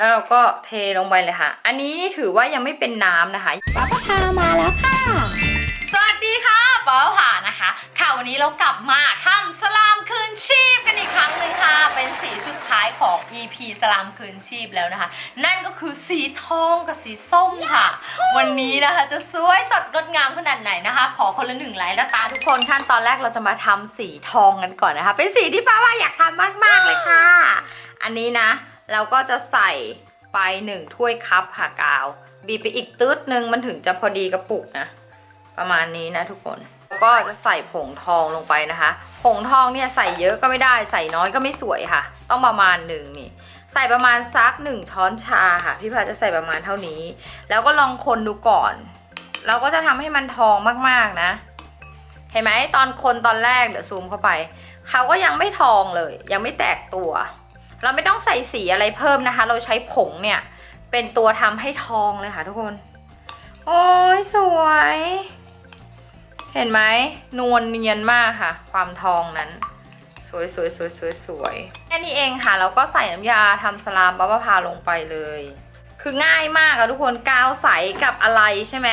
แล้วเราก็เทลงไปเลยค่ะ อันนี้นี่ถือว่ายังไม่เป็นน้ำนะคะป้าปะพามาแล้วค่ะ สวัสดีค่ะป้าผ่านะคะ ค่ะวันนี้เรากลับมาทำสลามคืนชีพกันอีกครั้งหนึ่งค่ะ เป็นสีสุดท้ายของ EP สลามคืนชีพแล้วนะคะ นั่นก็คือสีทองกับสีส้มค่ะ วันนี้นะคะจะสวยสดงดงามขนาดไหนนะคะ ขอคนละหนึ่งไลค์นะตาทุกคนขั้นตอนแรกเราจะมาทำสีทองกันก่อนนะคะ เป็นสีที่ป้าว่าอยากทำมากๆเลยค่ะ อันนี้นะ เราก็จะใส่ไปหนึ่งถ้วยคัพค่ะกาว บีบไปอีกตืดนึงมันถึงจะพอดีกระปุกนะ ประมาณนี้นะทุกคนก็จะใส่ผงทองลงไปนะคะ ผงทองเนี่ยใส่เยอะก็ไม่ได้ใส่น้อยก็ไม่สวยค่ะ ต้องประมาณหนึ่งนี่ใส่ประมาณซักหนึ่งช้อนชาค่ะ พี่พาจะใส่ประมาณเท่านี้ แล้วก็ลองคนดูก่อน เราก็จะทำให้มันทองมากๆนะ เห็นไหมตอนคนตอนแรกเดี๋ยวซูมเข้าไป เขาก็ยังไม่ทองเลย ยังไม่แตกตัว เราไม่ต้องใส่สีอะไรเพิ่มนะคะ เราใช้ผงเนี่ย เป็นตัวทำให้ทองเลยค่ะทุกคน โอ้ยสวย เห็นไหมนวลเนียนมากค่ะ ความทองนั้นสวยสวยสวยสวยสวยแค่นี้เองค่ะ แล้วก็ใส่น้ำยาทำสลามบับพาลงไปเลย คือง่ายมากอะทุกคนกาวใสกับอะไรใช่ไหม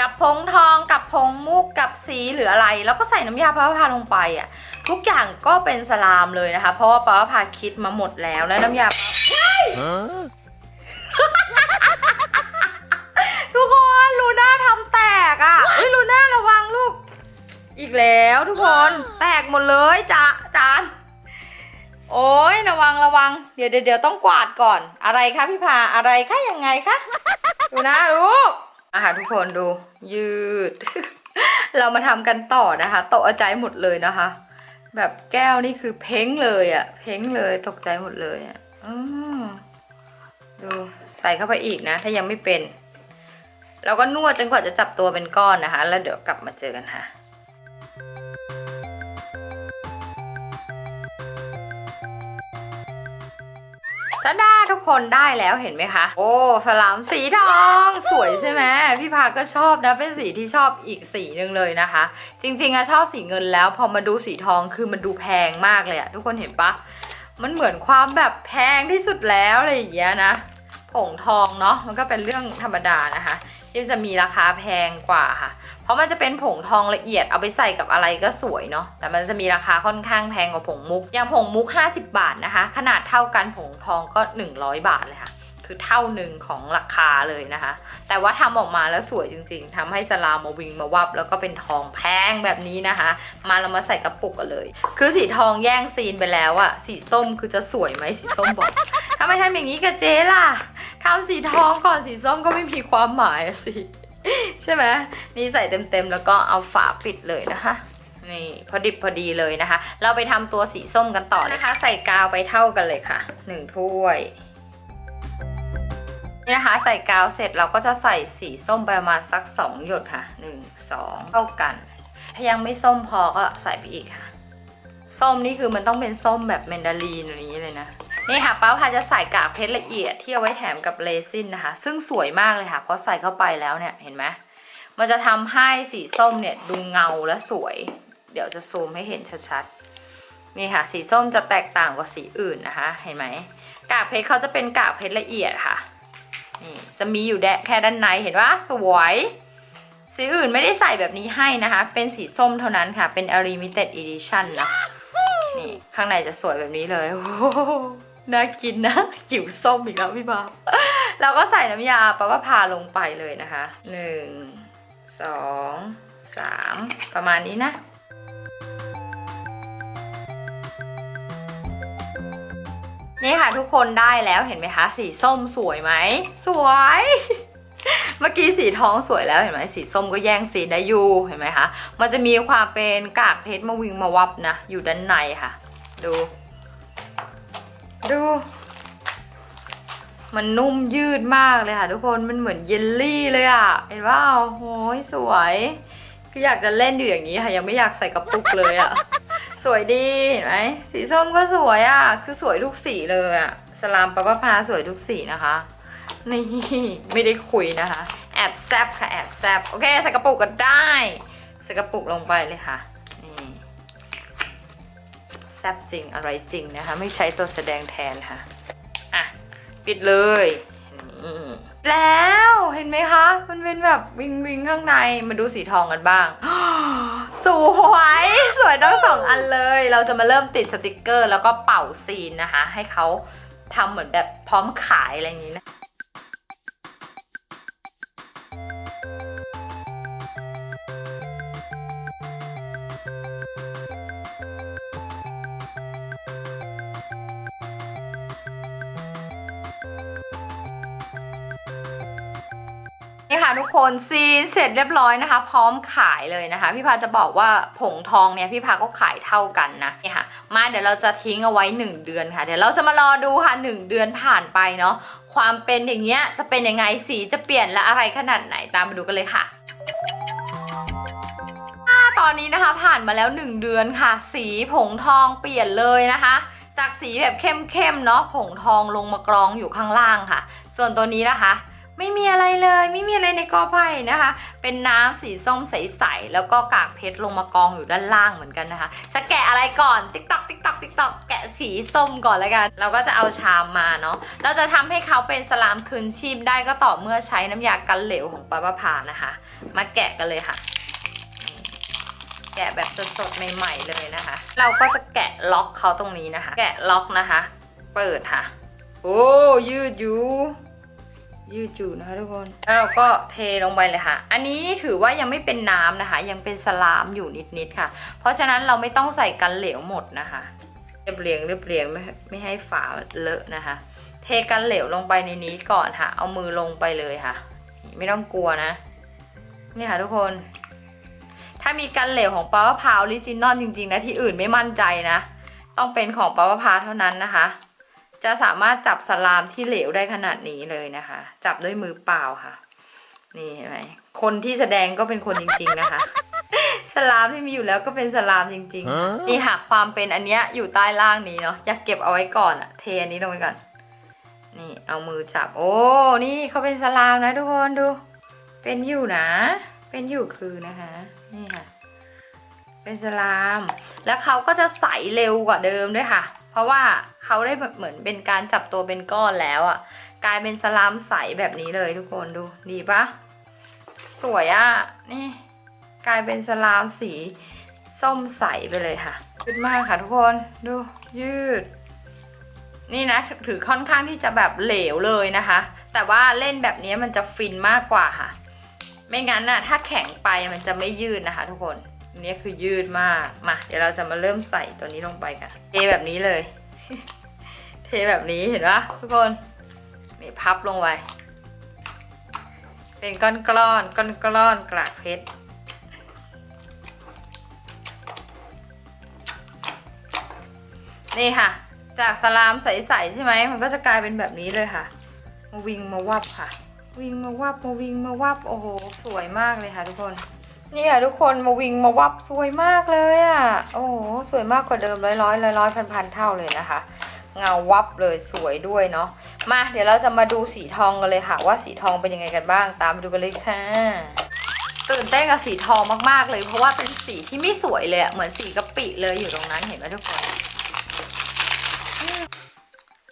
กับผงทองกับผงมุกกับสีหรืออะไร แล้วก็ใส่น้ำยาบับพาลงไปอะทุกอย่างก็เป็นสลามเลยนะคะ เพราะว่าบับพาคิดมาหมดแล้วแล้วน้ำยา Huh? ทุกคนลูน่าทำแตกอะ่ะเฮ้ยลูน่าระวังลูก อีกแล้วทุกคนแตกหมดเลยจ้าจานโอ้ยระวังระวัง เดี๋ยวเดี๋ยวเดี๋ยวต้องกวาดก่อนอะไรคะพี่พาอะไรคะยังไงคะดูนะลูก อะค่ะทุกคนดูยืด เรามาทำกันต่อนะคะตกใจหมดเลยนะคะ แบบแก้วนี่คือเพ้งเลยอะ่ะ เพ้งเลยตกใจหมดเลยอะ่ะอืมดูใส่เข้าไปอีกนะ ถ้ายังไม่เป็น เราก็นวดจนกว่าจะจับตัวเป็นก้อนนะคะ แล้วเดี๋ยวกลับมาเจอกันค่ะ จ้าด้าทุกคนได้แล้วเห็นไหมคะ โอ้สลามสีทองสวยใช่ไหมพี่พาก็ชอบนะเป็นสีที่ชอบอีกสีหนึ่งเลยนะคะ จริงๆอะชอบสีเงินแล้ว พอมาดูสีทองคือมันดูแพงมากเลยอะทุกคนเห็นปะมันเหมือนความแบบแพงที่สุดแล้วอะไรอย่างเงี้ยนะผงทองเนาะมันก็เป็นเรื่องธรรมดานะคะที่จะมีราคาแพงกว่าค่ะ เพราะมันจะเป็นผงทองละเอียดเอาไปใส่กับอะไรก็สวยเนาะแต่มันจะมีราคาค่อนข้างแพงกว่าผงมุก อย่างผงมุก 50 บาทนะคะ ขนาดเท่ากันผงทองก็ 100 บาทเลยค่ะคือเท่าหนึ่งของราคาเลยนะคะ แต่ว่าทำออกมาแล้วสวยจริงๆทำให้สลามมาวิงมาวับ แล้วก็เป็นทองแพงแบบนี้นะคะ มาเรามาใส่กระปุกกันเลย คือสีทองแย่งซีนไปแล้วอะสีส้มคือจะสวยไหมสีส้มบอกทำไมทำอย่างนี้กับเจ๊ล่ะทำสีทองก่อนสีส้มก็ไม่มีความหมายสิ ใช่ไหมนี่ใส่เต็มๆแล้วก็เอาฝาปิดเลยนะคะนี่พอดิบพอดีเลยนะคะ เราไปทำตัวสีส้มกันต่อนะคะ ใส่กาวไปเท่ากันเลยค่ะหนึ่งถ้วยนี่นะคะใส่กาวเสร็จเราก็จะใส่สีส้มไปประมาณสักสองหยดค่ะหนึ่งสองเท่ากัน ถ้ายังไม่ส้มพอก็ใส่ไปอีกค่ะ ส้มนี่คือมันต้องเป็นส้มแบบแมนดารีนอย่างนี้เลยนะ นี่ค่ะป้าพาจะใส่กากเพชรละเอียดที่เอาไว้แถมกับเรซินนะคะ ซึ่งสวยมากเลยค่ะเพราะใส่เข้าไปแล้วเนี่ยเห็นไหมมันจะทำให้สีส้มเนี่ยดูเงาและสวย เดี๋ยวจะซูมให้เห็นชัดๆ นี่ค่ะ สีส้มจะแตกต่างกว่าสีอื่นนะคะ เห็นไหมกากเพชรเขาจะเป็นกากเพชรละเอียดค่ะนี่จะมีอยู่แดแค่ด้านในเห็นว่าสวย สีอื่นไม่ได้ใส่แบบนี้ให้นะคะ เป็นสีส้มเท่านั้นค่ะ เป็น limited edition นะนี่ข้างในจะสวยแบบนี้เลยโอ้โห น่ากินนะหิวส้มอีกแล้วพี่บาบเราก็ใส่น้ำยาปะว่าพาลงไปเลยนะคะหนึ่งสองสามประมาณนี้นะ นี่ค่ะทุกคนได้แล้วเห็นไหมคะ สีส้มสวยไหม สวย เมื่อกี้สีทองสวยแล้วเห็นไหมสีส้มก็แย่งสีได้อยู่เห็นไหมคะ มันจะมีความเป็นกากเพชรมาวิงมาวับนะ อยู่ด้านในค่ะ ดู ดู มันนุ่มยืดมากเลยค่ะ ทุกคนมันเหมือนเยลลี่เลยอะ เห็นว่าโอ้ยสวยคืออยากจะเล่นอยู่อย่างนี้ค่ะ ยังไม่อยากใส่กระปุกเลยอะ สวยดีเห็นไหมสีส้มก็สวยอะ คือสวยทุกสีเลยอะสลามปะปะพาสวยทุกสีนะคะ นี่ไม่ได้คุยนะคะ แอบแซบค่ะแอบแซบโอเคใส่กระปุกก็ได้ใส่กระปุกลงไปเลยค่ะ ซบจริงอะไรจริงนะคะ ไม่ใช้ตัวแสดงแทนค่ะ อะ ปิดเลยแล้วเห็นไหมคะ มันเป็นแบบวิงวิงข้างใน มาดูสีทองกันบ้าง สวย สวยทั้งสองอันเลย เราจะมาเริ่มติดสติกเกอร์ แล้วก็เป่าซีนนะคะ ให้เขาทำเหมือนแบบพร้อมขายอะไรอย่างนี้นะ ทุกคนซีนเสร็จเรียบร้อยนะคะ พร้อมขายเลยนะคะ พี่พาจะบอกว่าผงทองเนี่ยพี่พาก็ขายเท่ากันนะนี่ค่ะ มาเดี๋ยวเราจะทิ้งเอาไว้ 1 เดือนค่ะ เดี๋ยวเราจะมารอดูค่ะ 1 เดือนผ่านไปเนาะความเป็นอย่างเงี้ยจะเป็นยังไงสีจะเปลี่ยนและอะไรขนาดไหนตามมาดูกันเลยค่ะตอนนี้นะคะผ่านมาแล้ว 1 เดือนค่ะ สีผงทองเปลี่ยนเลยนะคะ จากสีแบบเข้มๆเนาะผงทองลงมากรองอยู่ข้างล่างค่ะ ส่วนตัวนี้นะคะ ไม่มีอะไรเลย ไม่มีอะไรในกอไผ่นะคะ เป็นน้ำสีส้มใสๆแล้วก็กากเพชรลงมากองอยู่ด้านล่างเหมือนกันนะคะ จะแกะอะไรก่อนติ๊กตอกติ๊กตอกติ๊กตอกแกะสีส้มก่อนแล้วกัน เราก็จะเอาชามมาเนาะเราจะทำให้เขาเป็นสลามคืนชีพได้ก็ต่อเมื่อใช้น้ำยากันเหลวของปาปาพานะคะ มาแกะกันเลยค่ะแกะแบบสดๆใหม่ๆเลยนะคะ เราก็จะแกะล็อกเขาตรงนี้นะคะ แกะล็อกนะคะ เปิดค่ะ โอ้ยืดอยู่ ยืดอยู่นะคะทุกคนแล้วเราก็เทลงไปเลยค่ะ อันนี้นี่ถือว่ายังไม่เป็นน้ำนะคะ ยังเป็นสลามอยู่นิดๆค่ะ เพราะฉะนั้นเราไม่ต้องใส่กันเหลวหมดนะคะเรียบเรียงเรียบเรียงไม่ไม่ให้ฝาเลอะนะคะ เทกันเหลวลงไปในนี้ก่อนค่ะ เอามือลงไปเลยค่ะ ไม่ต้องกลัวนะ นี่ค่ะทุกคน ถ้ามีกันเหลวของปาวพาวออริจินนอลจริงๆนะที่อื่นไม่มั่นใจนะ ต้องเป็นของปาวพาเท่านั้นนะคะ จะสามารถจับสลามที่เหลวได้ขนาดนี้เลยนะคะ จับด้วยมือเปล่าค่ะ นี่เห็นไหมคนที่แสดงก็เป็นคนจริง ๆ นะคะ สลามที่มีอยู่แล้วก็เป็นสลามจริง ๆ นี่ค่ะความเป็นอันเนี้ยอยู่ใต้ล่างนี้เนาะอยากเก็บเอาไว้ก่อนอะเทอันนี้ลงไปก่อน นี่เอามือจับ โอ้นี่เขาเป็นสลามนะทุกคนดู เป็นอยู่นะ เป็นอยู่คือนะคะ นี่ค่ะ เป็นสลาม แล้วเขาก็จะใสเร็วกว่าเดิมด้วยค่ะเพ ราะว่าเขาได้แบบเหมือนเป็นการจับตัวเป็นก้อนแล้วอะ่ะ กลายเป็นสลามใสแบบนี้เลยทุกคนดูดีปะสวยอะ่ะนี่ กลายเป็นสลามสีส้มใสไปเลยค่ะยืดมากค่ะทุกคนดูยืด นี่นะถือค่อนข้างที่จะแบบเหลวเลยนะคะ แต่ว่าเล่นแบบนี้มันจะฟินมากกว่าค่ะ ไม่งั้นน่ะถ้าแข็งไปมันจะไม่ยืดนะคะ ทุกคน นนี้คือยืดมากมา เดี๋ยวเราจะมาเริ่มใส่ตัวนี้ลงไปกัน เทแบบนี้เลย เทแบบนี้เห็นปะทุกคนนี่พับลงไปเป็นก้อนกล้อนก้อนกล้อนกระเพชรนี่ค่ะ จากสลามใสๆใช่ไหมมันก็จะกลายเป็นแบบนี้เลยค่ะ มาวิงมาวับค่ะ วิงมาวับมาวิงมาวับโอ้โห สวยมากเลยค่ะทุกคน นี่ค่ะทุกคนมาวิงมาวับสวยมากเลยอะ โอ้โหสวยมากกว่าเดิมร้อยร้อยร้อยร้อยพันพันเท่าเลยนะคะ เงาวับเลยสวยด้วยเนาะมาเดี๋ยวเราจะมาดูสีทองกันเลยค่ะ ว่าสีทองเป็นยังไงกันบ้าง ตามไปดูกันเลยค่ะตื่นเต้นกับสีทองมากๆเลย เพราะว่าเป็นสีที่ไม่สวยเลยเหมือนสีกะปิเลยอยู่ตรงนั้นเห็นไหมทุกคน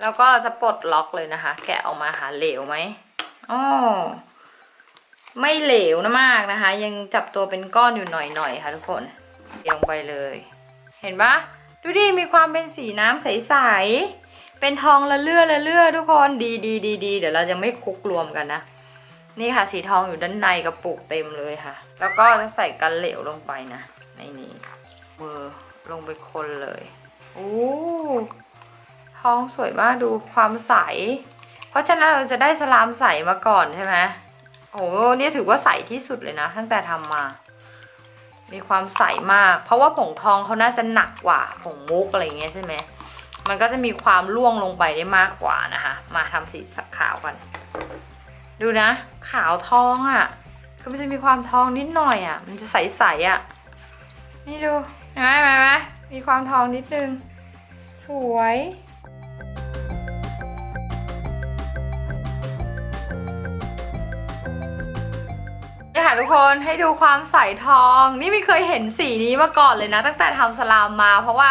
แล้วก็จะปลดล็อกเลยนะคะ แกะออกมาหาเหลวไหมอ๋อ ไม่เหลวนะมากนะคะ ยังจับตัวเป็นก้อนอยู่หน่อยๆค่ะทุกคนเทลงไปเลย เห็นปะดูดิมีความเป็นสีน้ำใสๆเป็นทองละเลื่อละเลื่อทุกคนดีดีดีดีเดี๋ยวเราจะไม่คลุกรวมกันนะ นี่ค่ะสีทองอยู่ด้านในกระปุกเต็มเลยค่ะ แล้วก็จะใส่กันเหลวลงไปนะในนี้มือลงไปคนเลยโอ้ทองสวยมากดูความใส เพราะฉะนั้นเราจะได้สลามใสมาก่อนใช่ไหม โอ้โหเนี่ยถือว่าใสที่สุดเลยนะตั้งแต่ทำมา มีความใสมาก เพราะว่าผงทองเขาน่าจะหนักกว่าผงมุกอะไรเงี้ยใช่ไหมมันก็จะมีความร่วงลงไปได้มากกว่านะคะ มาทำสีขาวกันดูนะ ขาวทองอะ่ะคือมันจะมีความทองนิดหน่อยอะ่ะ มันจะใสๆอะ่ะ นี่ดูเห็นไหมเห็นไหมมีความทองนิดนึง สวย เนี่ยค่ะทุกคนให้ดูความใสทอง นี่ไม่เคยเห็นสีนี้มาก่อนเลยนะ ตั้งแต่ทำสลามมา เพราะว่า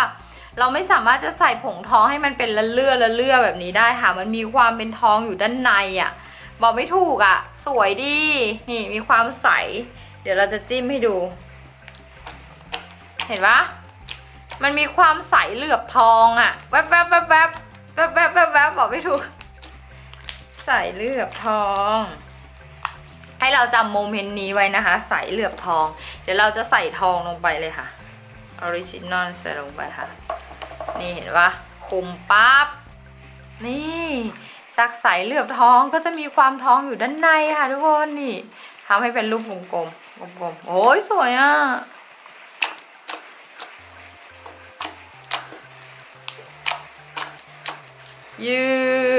เราไม่สามารถจะใส่ผงทองให้มันเป็นละเลือละเลือแบบนี้ได้ค่ะ มันมีความเป็นทองอยู่ด้านในอะ่ะ บอกไม่ถูกอะ่ะ สวยดี นี่มีความใส เดี๋ยวเราจะจิ้มให้ดู เห็นปะมันมีความใสเหลือบทองอะ่ะ แวบแวบแวบแวบแวบแวบแวบบอกไม่ถูก ใสเหลือบทอง ให้เราจำโมเมนต์นี้ไว้นะคะ ใสเหลือบทอง เดี๋ยวเราจะใส่ทองลงไปเลยค่ะออริจินอลใส่ลงไปค่ะ นี่เห็นปะคุมปั๊บ นี่จากใสเหลือบทองก็จะมีความทองอยู่ด้านในค่ะทุกคนนี่ทำให้เป็นรูปวงกลมวงกลมๆโอ้ยสวยอะยื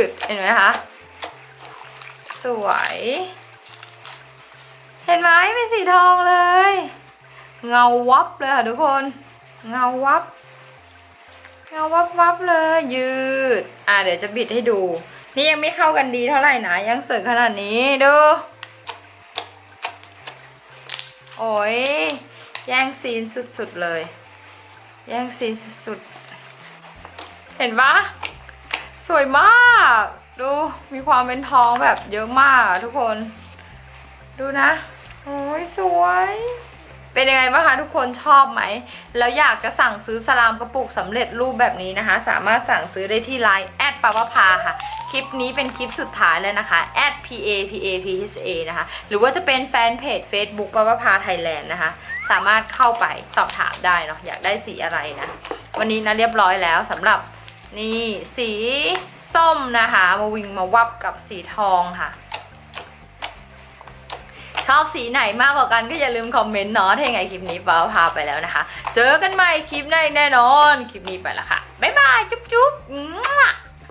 ดเห็นไหมคะ สวย เห็นไหมเป็นสีทองเลย เงาวับเลยค่ะทุกคน เงาวับ เงาวับวับเลย ยืด อะเดี๋ยวจะบิดให้ดู นี่ยังไม่เข้ากันดีเท่าไหร่นะยังเสิร์ขนาดนี้ดูโอ้ยแย่งซีนสุดๆเลย แย่งซีนสุดๆ เห็นปะสวยมาก ดูมีความเป็นทองแบบเยอะมากอะทุกคน ดูนะ โอ้ยสวย เป็นยังไงบ้างคะทุกคนชอบไหม แล้วอยากจะสั่งซื้อสลามกระปุกสำเร็จรูปแบบนี้นะคะ สามารถสั่งซื้อได้ที่ไลน์แอดปาวพาค่ะ คลิปนี้เป็นคลิปสุดท้ายแล้วนะคะแอด p a p a p h a นะคะ หรือว่าจะเป็นแฟนเพจ Facebook ปาวพาไทยแลนด์นะคะ สามารถเข้าไปสอบถามได้เนาะอยากได้สีอะไรนะ วันนี้นะเรียบร้อยแล้วสำหรับนี่สีส้มนะคะ มาวิ่งมาวับกับสีทองค่ะ อบสีไหนมากกว่ากันก็อย่าลืมคอมเมนต์เนาะถ้ายังไงคลิปนี้ป้าพาไปแล้วนะคะ เจอกันใหม่คลิปหน้าแน่นอน คลิปนี้ไปละค่ะ บ๊ายบาย จุ๊บจุ๊บ